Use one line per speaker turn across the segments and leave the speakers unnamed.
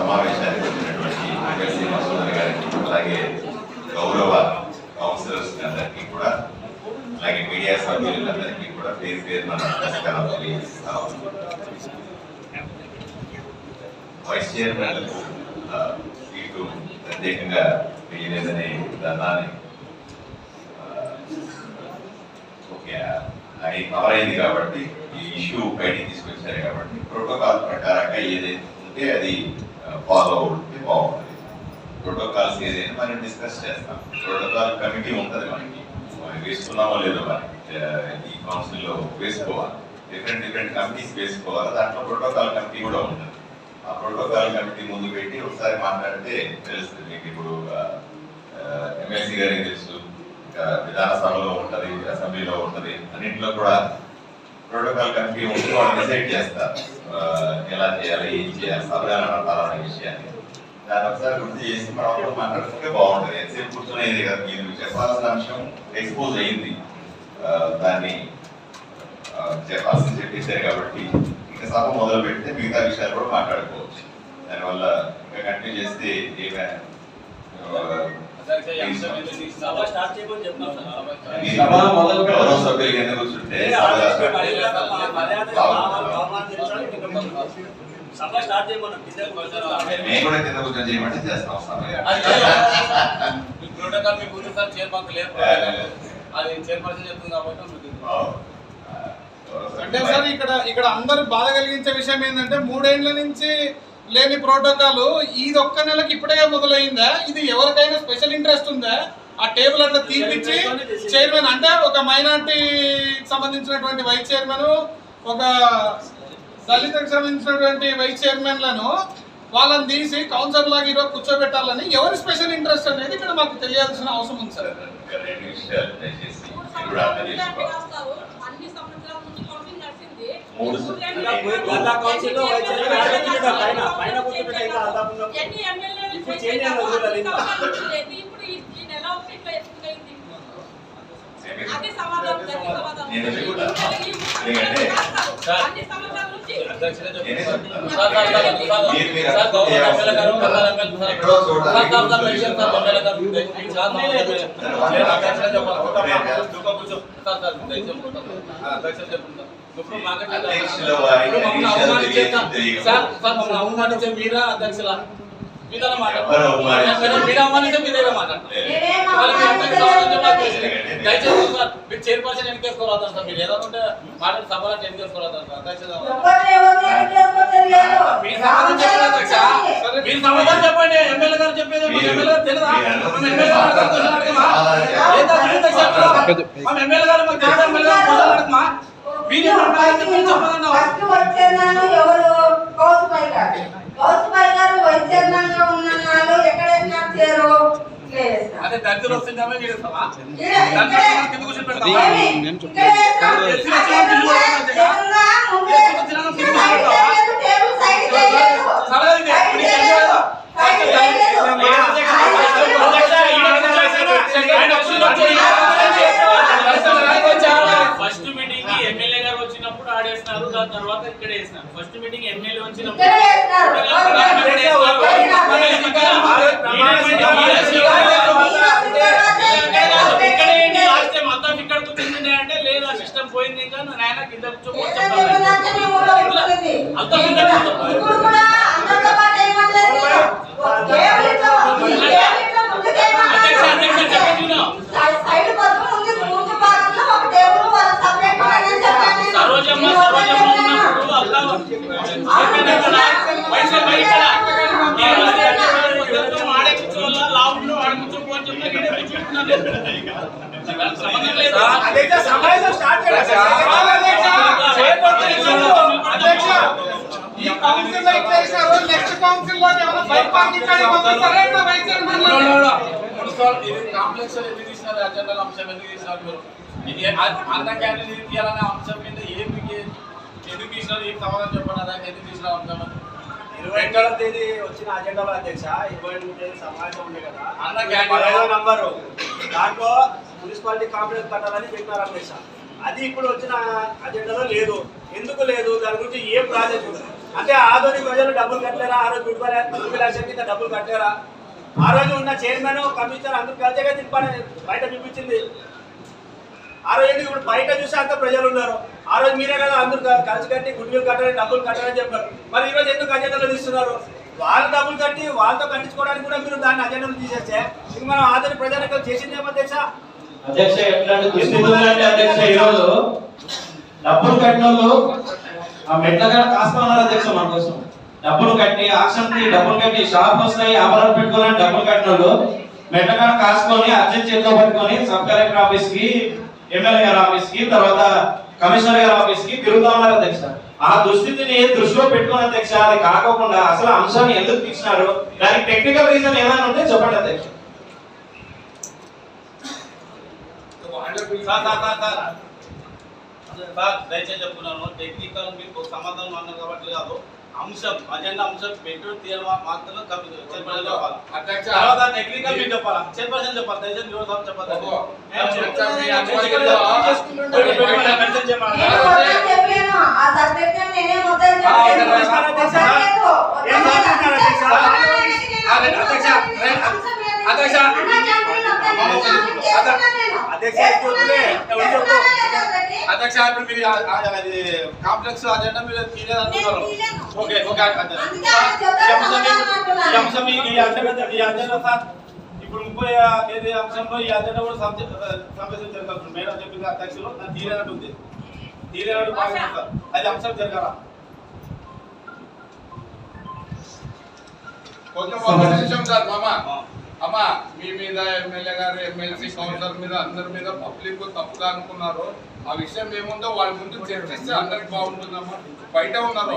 సమావేశానికి వచ్చినటువంటి ఎమ్మెల్సీ మసూదన్ గారికి అలాగే గౌరవ కౌన్సిలర్స్ అందరికీ కూడా అలాగే మీడియా సభ్యులందరికీ కూడా పేరు పేరు మన నమస్కారం తెలియజేస్తా వైస్ చైర్మన్ సీటు ప్రత్యేకంగా వేయలేదనే దాన్ని ఓకే అది కవర్ అయింది కాబట్టి ఈ ఇష్యూ బయటికి తీసుకొచ్చారు కాబట్టి ప్రోటోకాల్ ప్రకారంగా ఏదైతే ఉంటే అది ఫాలో అవుతుంది బాగుంటుంది. ప్రోటోకాల్స్ ఏదైనా మనం డిస్కస్ చేస్తాం. ప్రోటోకాల్ కమిటీ ఉంటుంది మనకి. మనం వేసుకున్నామో లేదో మనకి ఈ కౌన్సిల్లో వేసుకోవాలి. డిఫరెంట్ డిఫరెంట్ కమిటీస్ వేసుకోవాలి. దాంట్లో ప్రోటోకాల్ కమిటీ కూడా ఉంటుంది. ఆ ప్రోటోకాల్ కమిటీ ముందు పెట్టి ఒకసారి మాట్లాడితే తెలుస్తుంది మీకు ఇప్పుడు ఎమ్మెల్సీ గారికి తెలుసు? ఇంకా విధానసభలో ఉంటుంది అసెంబ్లీలో ఉంటుంది. అన్నింటిలో కూడా ప్రోటోకాల్ కమిటీ ఉంటే వాళ్ళు డిసైడ్ చేస్తారు. ఎలా చేయాలి ఏం చేయాలి సభలను పలానా విషయాన్ని. దాని ఒకసారి గుర్తు చేసి మనం అందరం మాట్లాడుకుంటే బాగుంటుంది. ఎంతసేపు కూర్చునేది కదా మీరు చెప్పాల్సిన అంశం ఎక్స్పోజ్ అయింది. దాన్ని చెప్పాల్సిన చెప్పేశారు కాబట్టి ఇంకా సభ మొదలు పెడితే మిగతా విషయాలు కూడా మాట్లాడుకోవచ్చు. దానివల్ల ఇంకా కంటిన్యూ చేస్తే ఏమైనా
సభ స్టార్ట్
మొదలు
కూర్చుంటే సభ
చేయమన్నాం
కూడా కింద కూర్చొని చేయమంటే చేస్తాం
మీ సార్ చైర్మన్ లేదు అది చైర్పర్సన్ చెప్తుంది కాబట్టి
అంటే సార్ ఇక్కడ ఇక్కడ అందరు బాధ కలిగించే విషయం ఏంటంటే మూడేళ్ళ నుంచి లేని ప్రోటోకాల్ ఇది ఒక్క నెలకి ఇప్పుడే మొదలైందా? ఇది ఎవరికైనా స్పెషల్ ఇంట్రెస్ట్ ఉందా? ఆ టేబుల్ అట్లా తీపిచ్చి చైర్మన్ అంటే ఒక మైనార్టీ సంబంధించినటువంటి వైస్ చైర్మన్ ఒక దళితకు సంబంధించినటువంటి వైస్ చైర్మన్లను వాళ్ళని తీసి కౌన్సిలర్ లాగా ఈరోజు కూర్చోబెట్టాలని ఎవరి స్పెషల్ ఇంట్రెస్ట్ అనేది ఇక్కడ మాకు తెలియాల్సిన అవసరం ఉంది సార్.
గత కౌన్సిల్లో వైస్ చైర్మన్ ఆడ కూర్చుంటాం పైన. పైన కూర్చుంటే ఇంకా దాదాపు ఉన్న-
ఎన్ని ఎమ్మెల్యేలు
ఇప్పుడు చేంజ్ అయ్యారు కదా ఇంకా.
లేదు ఇప్పుడు ఈ ఈ నెల ఒకటి ఇట్లా ఎత్తుకైంది అన్ని సమాధానం అన్ని సమాధానం
నేను చెప్తాను.
అన్ని
ఎందుకంటే
అన్ని సంవత్సరాల నుంచి
అధ్యక్షుడే
నేనే
చెప్తున్నాను.
చెప్తాను.
సార్, సార్, సార్, సార్,
మీరు మీరు
సార్, గౌరవ ఎమ్మెల్యే గారు, గౌరవ ఎమ్మెల్యే గారు.
ఎక్కడో చోట
సార్, సార్, సార్, విషయం సార్, ఎమ్మెల్యే గారు, దయచేసి సార్, మా ఎమ్మెల్యే. నేను అధ్యక్షుడే చెప్పాలి. అవమానించే మీరా మీరు అవమానించే మాట్లాడతారు. దయచేసి సార్ మీరు చైర్పర్సన్ ఎన్నికేసుకోవాలి సార్ మీరు ఉంటే మాట్లాడి సభలో సార్ దయచేసి మీరు సమాధానం చెప్పండి చెప్పండి ఎమ్మెల్యే గారు చెప్పేది ఎమ్మెల్యే ఎమ్మెల్యే గారు ఎమ్మెల్యే గారు మాకు
ఫస్ట్ వచ్చేన్నాను ఎవరు కౌసుపై గారు? కౌసుపై గారు వైద్యంగా ఉన్న నాలో ఎక్కడ చేరు లేదు
అదే దళితులు వస్తుంటామే చేస్తావా
ఈడ-
దళితులు
ఇక్కడే-
వస్తుంటే కింద కూర్చోబెడతావా?
ఏమి? ఇక్కడే వేస్తాం.
ఎస్సీ వచ్చిన వాళ్ళు కింద కూర్చోబెడతావా?
ఏమన్నా ముందే
ఎస్సీ వచ్చిన వాళ్ళు కింద కూర్చోబెడతావా?
చేయలేదు, టేబుల్ సైడ్ చేయలేదు.
సరే, ఇది
సైడ్
ఇప్పుడు
చేయలేదు.
ఇది కదా?
సైడ్
ఫస్ట్
చేయలేదు.
దళితులు-
సైడ్ చేయలేదు.
ఫస్ట్ మీటింగ్కి ఎమ్మెల్యే గారు వచ్చినప్పుడు ఆడేస్తున్నారు దాని తర్వాత ఇక్కడ వేసినారు ఫస్ట్ మీటింగ్ ఎమ్మెల్యే వచ్చినప్పుడు
ఇక్కడే వేస్తున్నారు.
ఇక్కడ వేసినారు. ఇక్కడ ఏంటి లాస్ట్ టైం అంతా ఇక్కడ కూర్చుండే అంటే లేదు ఆ సిస్టమ్ పోయింది ఇంకా నాయన కింద కూర్చోపోవచ్చు
ఏదో చెప్పినంత మీ ఊళ్ళో ఉంటుంది.
అంతా
ఇప్పుడు
కింద
ఇప్పుడు కూడా అందరితో పాటు ఏమనలేదు. టేబుల్ ఇట్లా ఉంది. టేబుల్ ఇట్లా ముందుకేమన్నా
అధ్యక్ష అధ్యక్ష చెప్పండి విను.
సైడ్- సైడ్ పక్కన ఉంది. ముందు భాగంలో ఒక టేబుల్ వాళ్ళ సపరేట్ అని చెప్పాను.
సరోజమ్మ సరోజమ్మ ఉన్నప్పుడు అల్లా చెప్పండి ఇక్కడ వైఎస్ఆర్ బయట ఇక్కడ నేను అదే అంటే ఇద్దరితో ఆడే కూర్చోవాలా లావుడ్లో ఆడ కూర్చోపో అని చెప్పి ఇక్కడే కూర్చుంటున్నాను నేను. సంబంధం లేదు
అధ్యక్ష సమావేశం స్టార్ట్ చేయాలి
ఈ కౌన్సిల్లో ఇట్లా నెక్స్ట్ కౌన్సిల్లో ఏమైనా బైక్ పార్కింగ్ పంపిస్తారా ఇట్లా
కాంప్లెక్స్ ఎందుకు తీసినారు అంశం ఎందుకు తీసినారు మీరు ఇది క్యాంటీన్ తీయాలనే అంశం మీద ఏం మీకు ఎందుకు తీసినారు ఏం సమాధానం చెప్పండి ఎందుకు తీసినారు అంశం
ఇరవై తేదీ వచ్చిన అజెండాలో అధ్యక్ష ఇరవై ఎనిమిది సమావేశం ఉంది కదా
అన్న
నంబరు. దాంట్లో మున్సిపాలిటీ కాంప్లెక్స్ కట్టాలని చెప్పినారు అధ్యక్ష అది ఇప్పుడు వచ్చిన అజెండాలో లేదు. ఎందుకు లేదు? దాని గురించి ఏ ప్రాజెక్ట్ అంటే ఆధునిక ప్రజలు డబ్బులు కట్టలేరా? ఆ రోజు గుడిపల్లి లక్షల కింద డబ్బులు కట్టారా ఆ రోజు ఉన్న చైర్మన్ కమిషనర్ అందరూ కలిసేగా తిప్పాలని బయట చూపించింది. ఆ రోజు ఇప్పుడు బయట చూసి అంత ప్రజలు ఉన్నారు. ఆ రోజు మీరే కదా అందరూ కలిసి కట్టి గుడ్విల్ కట్టాలని డబ్బులు కట్టాలని చెప్పారు. మరి ఈరోజు ఎందుకు అజెండాలో తీస్తున్నారు? వాళ్ళు డబ్బులు కట్టి వాళ్ళతో కట్టించుకోవడానికి కూడా మీరు దాన్ని అజెండాలు తీసేస్తే మనం ఆదరణ ప్రజలకు చేసిందేమో తెలుసా?
అధ్యక్ష ఎట్లాంటి దుస్థితులంటే అధ్యక్ష ఈరోజు డబ్బులు కట్టినోళ్ళు ఆ మెట్ల కాడ కాస్తున్నారు అధ్యక్ష మన కోసం. డబ్బులు కట్టి ఆక్షన్ డబ్బులు కట్టి షాప్ వస్తాయి ఆభరణాలు పెట్టుకోవాలని డబ్బులు కట్టినోళ్ళు మెట్ల కాడ కాసుకొని అర్జెంట్ చేతిలో పట్టుకొని సబ్ కలెక్టర్ ఆఫీస్కి ఎమ్మెల్యే గారి ఆఫీస్కి తర్వాత కమిషనర్ గారి ఆఫీస్కి తిరుగుతా ఉన్నారు అధ్యక్ష. ఆ దుస్థితిని దృష్టిలో పెట్టుకున్న అధ్యక్ష అది కాకోకుండా అసలు అంశాన్ని ఎందుకు తీసినారు దానికి టెక్నికల్ రీజన్ ఏమైనా ఉంటే చెప్పండి అధ్యక్ష.
సార్ దయచేసి చెప్తున్నాను టెక్నికల్ మీకు సమాధానం అన్నారు కాబట్టి కాదు. అంశం అజెండా అంశం పెట్టు తీయడం మాత్రం చైర్పర్సన్ చెప్పాలి తర్వాత టెక్నికల్ మీకు చెప్పాలా? చైర్పర్సన్ చెప్పాలి దయచేసి మీరు సార్ చెప్పాలి. మీరు అధ్యక్ష,
మొత్తం
అధ్యక్ష.
ఇప్పుడు మీరు అది కాంప్లెక్స్ అజెండా మీరు అంటున్నారు ఓకే ఓకే
అంశం ఈ- అజెండా ఈ అజెండా సార్. ఇప్పుడు ముప్పై తేదీ అంశంలో ఈ అజెండా కూడా సమావేశం జరగాల్సింది మేడం చెప్పింది అధ్యక్షులు నాకు తీరేనట్టు ఉంది. తీరేనట్టు బాగా అది అంశం జరగాల.
కొంచెం సార్ మామ. అమ్మ మీ మీద ఎమ్మెల్యే గారు ఎమ్మెల్సీ కౌన్సిలర్ మీద అందరి మీద పబ్లిక్ తప్పుగా అనుకున్నారు ఆ విషయం ఏముందో వాళ్ళ ముందు చర్చిస్తే అందరికి బాగుంటుందమ్మా. బయట ఉన్నారు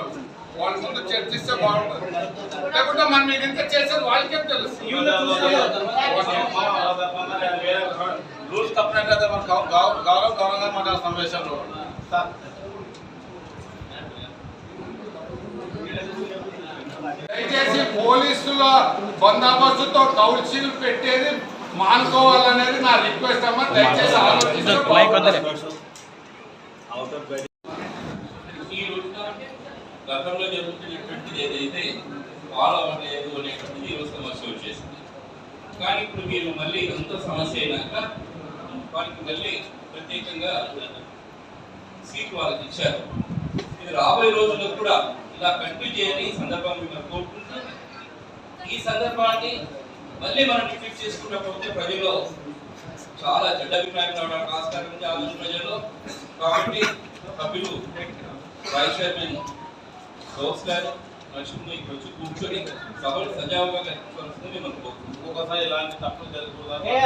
వాళ్ళు. ముందు చర్చిస్తే బాగుంటుంది. లేకుంటే మనం మీరు ఇంత చేసేది వాళ్ళకేం తెలుసు?
రూల్స్ తప్పినట్లయితే మన గౌరవ గౌరవంగా మన సమావేశంలో సార్
దయచేసి పోలీసుల బందోబస్తుతో కౌన్సిల్ పెట్టేది మానుకోవాలనేది నా రిక్వెస్ట్ అమ్మా. దయచేసి
రోజున గతంలో జరుగుతున్నటువంటిది ఏదైతే ఫాలో అవ్వలేదు అనేటువంటిది ఈ రోజు సమస్య వచ్చేసింది కానీ ఇప్పుడు మీరు మళ్ళీ ఎంత సమస్య అయినాక వారికి మళ్ళీ ప్రత్యేకంగా సీట్ వాళ్ళకి ఇచ్చారు. ఇది రాబోయే రోజుల్లో కూడా ఇలా కంటిన్యూ చేయాలి ఈ సందర్భంగా మిమ్మల్ని కోరుకుంటున్నాను ఈ సందర్భాన్ని మళ్ళీ మనం రిపీట్ చేసుకుంటూ పోతే ప్రజల్లో చాలా చెడ్డ అభిప్రాయం రావడానికి ఆస్కారం ఉంది. రోజు ప్రజల్లో కాబట్టి సభ్యులు వైస్ చైర్మన్ గౌస్ గారు ఇక్కడ వచ్చి కూర్చొని సభలు సజావుగా కల్పించవలసింది మిమ్మల్ని కోరుకుంటున్నాను
ఇంకొకసారి ఇలాంటి తప్పులు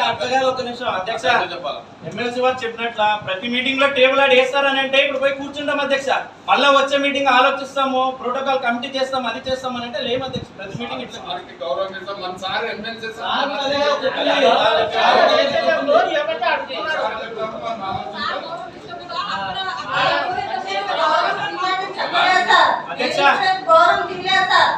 అర్థగా ఒక నిమిషం అధ్యక్ష
చెప్పాలి
ఎమ్మెల్సీ వారు చెప్పినట్ల ప్రతి మీటింగ్లో టేబుల్ ఆడి వేస్తారని అంటే ఇప్పుడు పోయి కూర్చుంటాం అధ్యక్ష మళ్ళా వచ్చే మీటింగ్ ఆలోచిస్తాము ప్రోటోకాల్ కమిటీ చేస్తాం అది చేస్తాం అని అంటే లేము అధ్యక్ష ప్రతి మీటింగ్ ఇట్లా
గౌరవం మన సార్ ఎమ్మెల్సీ.
అధ్యక్ష.
గౌరవం తిరిగేస్తారు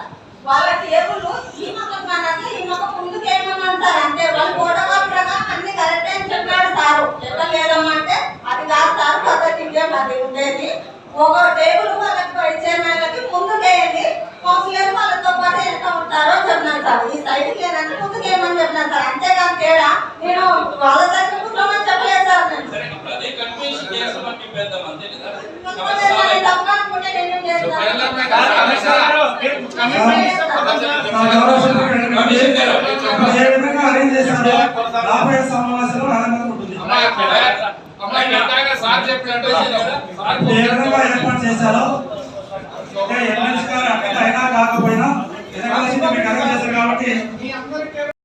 వాళ్ళ టేబుల్ ఈ మొక్క మనకి ఈ మొక్క ముందుకు ఏమనంటారు అంటే వాళ్ళు ప్రోటోకాల్ ప్రకారం అన్ని కరెక్ట్ అని చెప్పాడు సారు. చెప్పలేదమ్మా అంటే అది కాదు సార్ కొత్త టికెట్ అది ఉండేది. ఒక టేబుల్ వాళ్ళకి వైస్ వాళ్ళకి ముందుకేయండి కౌన్సిలర్ వాళ్ళతో పాటు ఎంత ఉంటారో చెప్పినాను సార్. ఈ సైడ్ లేదంటే ముందుకు ఏమని చెప్పినాను సార్? అంతేకాదు తేడా నేను వాళ్ళ దగ్గర కూర్చోమని చెప్పలేదు సార్ నేను.
అరేంజ్ రాబోయే సమావేశంలో ఆనందంగా ఉంటుంది ఏ విధంగా ఏర్పాటు చేశారో? ఎమ్మెల్సీ గారు అక్కడ అయినా కాకపోయినా ఎదగాల్సింది మీకు అరేంజ్ చేశారు కాబట్టి